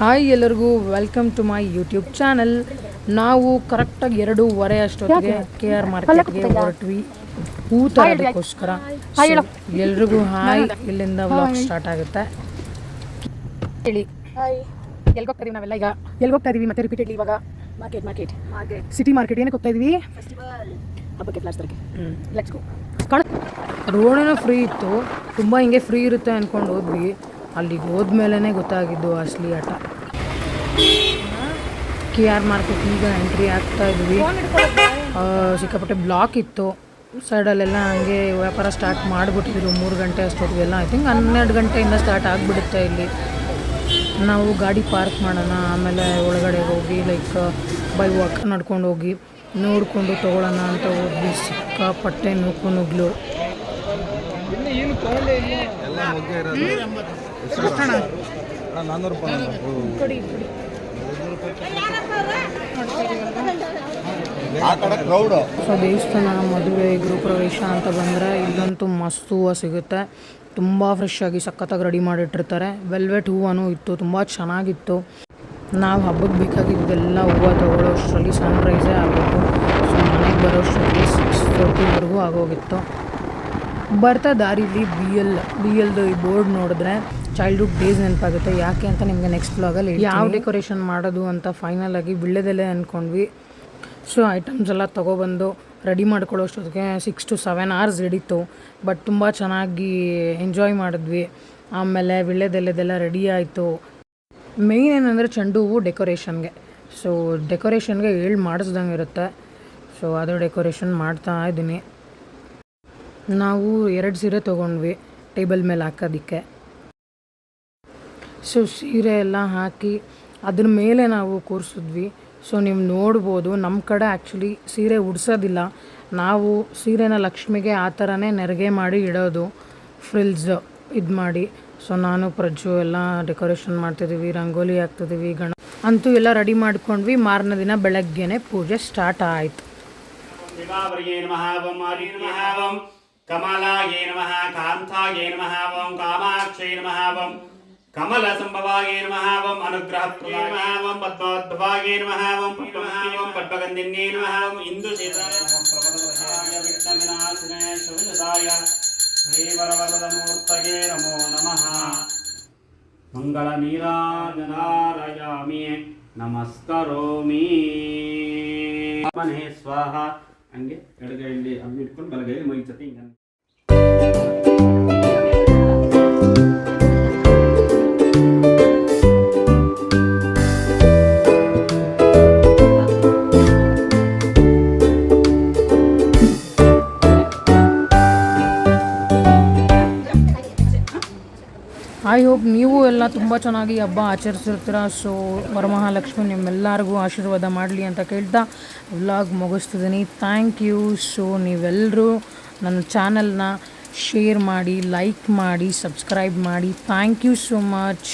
Hi ಎಲ್ಲರಿಗೂ welcome to my YouTube channel ನಾವು ಕರೆಕ್ಟಾಗಿ ಎರಡೂವರೆ ಅಷ್ಟೊತ್ತಿಗೆ ಕೆ ಆರ್ ಮಾರ್ಕೆಟ್ಗೆ ಹೊರಟ್ವಿ. ಹೂ ತರೋದಕ್ಕೋಸ್ಕರ ಎಲ್ರಿಗೂ ಹಾಯ್. ಇಲ್ಲಿಂದ ವ್ಲಾಗ್ ಸ್ಟಾರ್ಟ್ ಆಗುತ್ತೆ. ಹೇಳಿ. ಹಾಯ್. ಎಲ್ಲಿ ಹೋಗ್ತಾ ಇದೀವಿ ನಾವೆಲ್ಲ ಈಗ? ಎಲ್ಲಿ ಹೋಗ್ತಾ ಇದೀವಿ ಮತ್ತೆ ರಿಪೀಟೆಡ್ಲಿ ಇವಾಗ? ಮಾರ್ಕೆಟ್ ಮಾರ್ಕೆಟ್ ಸಿಟಿ ಮಾರ್ಕೆಟ್ ಏನಕ್ಕೆ ಹೋಗ್ತಾ ಇದೀವಿ? ಹಬ್ಬಕ್ಕೆ ಫ್ಲಾಶ್ ತರಕ್ಕೆ. ಲೆಟ್ಸ್ ಗೋ ಕಾಣ ರೋಡೇನೋ ಫ್ರೀ ಇತ್ತು. ತುಂಬ ಹಿಂಗೆ ಫ್ರೀ ಇರುತ್ತೆ ಅಂದ್ಕೊಂಡು ಹೋದ್ವಿ. ಅಲ್ಲಿಗೆ ಹೋದ್ಮೇಲೆ ಗೊತ್ತಾಗಿದ್ದು ಅಸಲಿ ಆಟ ಕೆ ಆರ್ ಮಾರ್ಕೆಟ್ ಈಗ ಎಂಟ್ರಿ ಆಗ್ತಾ ಇದ್ವಿ. ಆ, ಸಿಕ್ಕಾಪಟ್ಟೆ ಬ್ಲಾಕ್ ಇತ್ತು. ಸೈಡಲ್ಲೆಲ್ಲ ಹಂಗೆ ವ್ಯಾಪಾರ ಸ್ಟಾರ್ಟ್ ಮಾಡಿಬಿಟ್ಟಿದ್ರು. ಮೂರು ಗಂಟೆ ಅಷ್ಟೊತ್ತಿಗೆಲ್ಲ. ಐ ಥಿಂಕ್ ಹನ್ನೆರಡು ಗಂಟೆಯಿಂದ ಸ್ಟಾರ್ಟ್ ಆಗಿಬಿಡುತ್ತೆ ಇಲ್ಲಿ. ನಾವು ಗಾಡಿ ಪಾರ್ಕ್ ಮಾಡೋಣ ಆಮೇಲೆ ಒಳಗಡೆ ಹೋಗಿ ಲೈಕ್ ಬೈ ವಾಕ್ ನಡ್ಕೊಂಡು ಹೋಗಿ ನೋಡಿಕೊಂಡು ತೊಗೊಳ್ಳೋಣ ಅಂತ ಹೋಗಿ ಸಿಕ್ಕಾಪಟ್ಟೆ ನುಗ್ಗು ನುಗ್ಲು ನಾನ್ನೂರು ಸೊ ದೇವಸ್ಥಾನ ಮದುವೆ, ಗೃಹಪ್ರವೇಶ ಅಂತ ಬಂದರೆ ಇಲ್ಲಂತೂ ಮಸ್ತ್ ಹೂವು ಸಿಗುತ್ತೆ. ತುಂಬ ಫ್ರೆಶ್ ಆಗಿ ಸಖತ್ತಾಗಿ ರೆಡಿ ಮಾಡಿಟ್ಟಿರ್ತಾರೆ. ವೆಲ್ವೆಟ್ ಹೂವನೂ ಇತ್ತು, ತುಂಬ ಚೆನ್ನಾಗಿತ್ತು. ನಾವು ಹಬ್ಬಕ್ಕೆ ಬೇಕಾಗಿದ್ದೆಲ್ಲ ಹೂವು ತಗೊಳ್ಳೋ ಅಷ್ಟರಲ್ಲಿ ಸನ್ರೈಸೇ ಆಗಿತ್ತು ಸೊ ಮನೆಗೆ ಬರೋಷ್ಟರಲ್ಲಿ ಸಿಕ್ಸ್ ಫೋರ್ಟಿವರೆಗೂ ಆಗೋಗಿತ್ತು. ಬರ್ತಾ ದಾರಿಲಿ ಬಿ ಎಲ್ ಬಿ ಎಲ್ದು ಈ ಬೋರ್ಡ್ ನೋಡಿದ್ರೆ ಚೈಲ್ಡ್ಹುಡ್ ಡೇಸ್ ನೆನಪಾಗುತ್ತೆ. ಯಾಕೆ ಅಂತ ನಿಮಗೆ ನೆಕ್ಸ್ಟ್ ಬ್ಲಾಗಲ್ಲಿ ಯಾವ ಡೆಕೋರೇಷನ್ ಮಾಡೋದು ಅಂತ ಫೈನಲ್ ಆಗಿ ಬಿಳ್ಳೆದಲ್ಲೇ ಅಂದ್ಕೊಂಡ್ವಿ ಸೊ ಐಟಮ್ಸ್ ಎಲ್ಲ ತೊಗೊಬಂದು ರೆಡಿ ಮಾಡ್ಕೊಳ್ಳೋ ಅಷ್ಟೊತ್ತಿಗೆ ಸಿಕ್ಸ್ ಟು ಸೆವೆನ್ ಅವರ್ಸ್ ಹಿಡಿತು. ಬಟ್ ತುಂಬ ಚೆನ್ನಾಗಿ ಎಂಜಾಯ್ ಮಾಡಿದ್ವಿ. ಆಮೇಲೆ ವಿಳ್ಳೆದೆಲೆದೆಲ್ಲ ರೆಡಿ ಆಯಿತು. ಮೇಯ್ನ್ ಏನಂದರೆ ಚೆಂಡು ಹೂವು ಡೆಕೋರೇಷನ್ಗೆ ಸೊ ಡೆಕೋರೇಷನ್ಗೆ ಹೇಳಿ ಮಾಡಿಸ್ದಂಗೆ ಇರುತ್ತೆ. ಸೊ ಅದು ಡೆಕೋರೇಷನ್ ಮಾಡ್ತಾ ಇದ್ದೀನಿ ನಾವು ಎರಡು ಸೀರೆ ತೊಗೊಂಡ್ವಿ ಟೇಬಲ್ ಮೇಲೆ ಹಾಕೋದಕ್ಕೆ. ಸೊ ಸೀರೆ ಎಲ್ಲ ಹಾಕಿ ಅದ್ರ ಮೇಲೆ ನಾವು ಕೂರಿಸಿದ್ವಿ. ಸೊ ನೀವು ನೋಡ್ಬೋದು ನಮ್ಮ ಕಡೆ ಆ್ಯಕ್ಚುಲಿ ಸೀರೆ ಉಡ್ಸೋದಿಲ್ಲ. ನಾವು ಸೀರೆನ ಲಕ್ಷ್ಮಿಗೆ ಆ ಥರನೇ ನೆರಿಗೆ ಮಾಡಿ ಇಡೋದು ಫ್ರಿಲ್ಸ್ ಇದು ಮಾಡಿ. ಸೊ ನಾನು ಪ್ರಜ್ಜು ಎಲ್ಲ ಡೆಕೋರೇಷನ್ ಮಾಡ್ತಿದ್ದೀವಿ, ರಂಗೋಲಿ ಹಾಕ್ತಿದ್ದೀವಿ, ಗಣ ಅಂತೂ ಎಲ್ಲ ರೆಡಿ ಮಾಡ್ಕೊಂಡ್ವಿ. ಮಾರನೇ ದಿನ ಬೆಳಗ್ಗೆನೆ ಪೂಜೆ ಸ್ಟಾರ್ಟ್ ಆಯಿತು. కమలాయే నమ కాంతాయే నమ ఓం కామాక్షే నమ ఓం కమల సంభవాగే నమ ఓం అనుగ్రహ నమ ఓం పద్మోద్భవాగే నమ ఓం ఓం పద్మగంధిన్యే నమ ఓం ఇందు శ్రీవరవరదమూర్తగే నమో నమ. మంగళ నమస్కరోమి. స్వాహ. ಹಂಗೆ ఎడగండి అవి పెట్టుకొని ಬಲಗೈಯಲ್ಲಿ మంచి ಐ ಹೋಪ್ ನೀವು ಎಲ್ಲ ತುಂಬ ಚೆನ್ನಾಗಿ ಹಬ್ಬ ಆಚರಿಸಿರ್ತೀರ. ಸೊ ವರಮಹಾಲಕ್ಷ್ಮಿ ನಿಮ್ಮೆಲ್ಲರಿಗೂ ಆಶೀರ್ವಾದ ಮಾಡಲಿ ಅಂತ ಕೇಳ್ತಾ ವ್ಲಾಗ್ ಮುಗಿಸ್ತಿದ್ದೀನಿ. ಥ್ಯಾಂಕ್ ಯು ಸೊ ನೀವೆಲ್ಲರೂ ನನ್ನ ಚಾನಲ್ನ ಶೇರ್ ಮಾಡಿ ಲೈಕ್ ಮಾಡಿ ಸಬ್ಸ್ಕ್ರೈಬ್ ಮಾಡಿ. Thank you so much